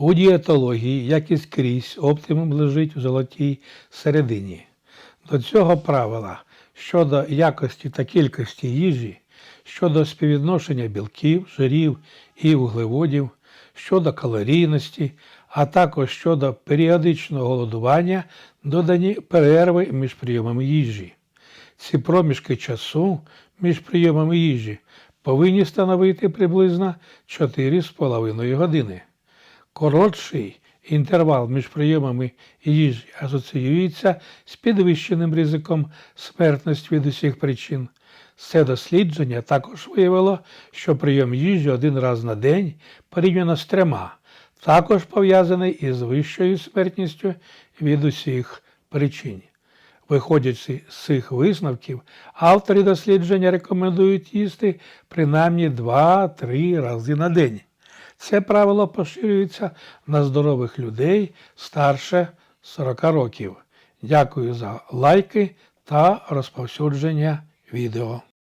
У дієтології, як і скрізь, оптимум лежить у золотій середині. До цього правила щодо якості та кількості їжі, щодо співвідношення білків, жирів і вуглеводів, щодо калорійності, а також щодо періодичного голодування додані перерви між прийомами їжі. Ці проміжки часу між прийомами їжі повинні становити приблизно 4,5 години. Коротший інтервал між прийомами їжі асоціюється з підвищеним ризиком смертності від усіх причин. Це дослідження також виявило, що прийом їжі один раз на день порівняно з трьома, також пов'язаний із вищою смертністю від усіх причин. Виходячи з цих висновків, автори дослідження рекомендують їсти принаймні 2-3 рази на день. Це правило поширюється на здорових людей старше 40 років. Дякую за лайки та розповсюдження відео.